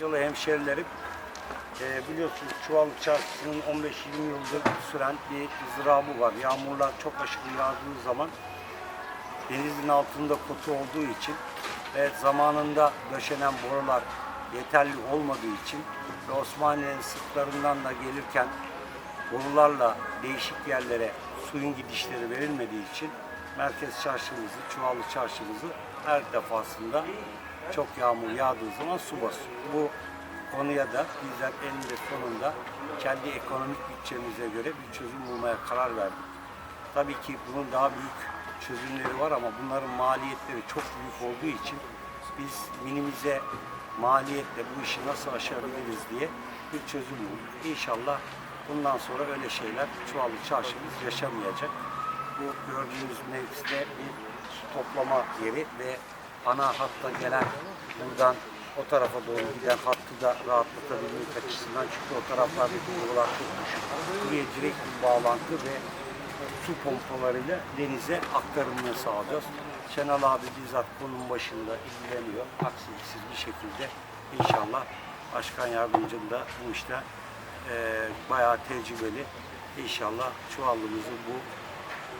Yılı hemşerilerim, e, biliyorsunuz Çuvalık Çarşısı'nın 15-20 yıldır süren bir ızdırabı var. Yağmurlar çok aşırı yağdığı zaman denizin altında kotu olduğu için ve zamanında döşenen borular yeterli olmadığı için ve Osmaniye'nin sırtlarından da gelirken borularla değişik yerlere suyun gidişleri verilmediği için merkez çarşımızı, Çuvalı çarşımızı her defasında çok yağmur yağdığı zaman su basıyor. Bu konuya da bizler eninde sonunda kendi ekonomik bütçemize göre bir çözüm bulmaya karar verdik. Tabii ki bunun daha büyük çözümleri var ama bunların maliyetleri çok büyük olduğu için biz minimize maliyetle bu işi nasıl aşabiliriz diye bir çözüm bulduk. İnşallah bundan sonra öyle şeyler Çuvalı Çarşımız yaşamayacak. Bu gördüğünüz mevkide bir toplama yeri ve ana hatta gelen buradan o tarafa doğru giden hattı da rahatlatabilmek açısından çünkü o taraflardaki yollar çok düşük. Buraya direkt bir bağlantı ve su pompalarıyla denize aktarımını sağlayacağız. Şenal abi bizzat konunun başında ilgileniyor. Aksiliksiz bir şekilde inşallah başkan yardımcım da bu işte eee bayağı tecrübeli. İnşallah çuvallımızı bu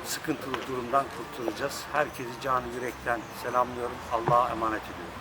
sıkıntılı durumdan kurtulacağız. Herkesi canı yürekten selamlıyorum. Allah'a emanet ediyorum.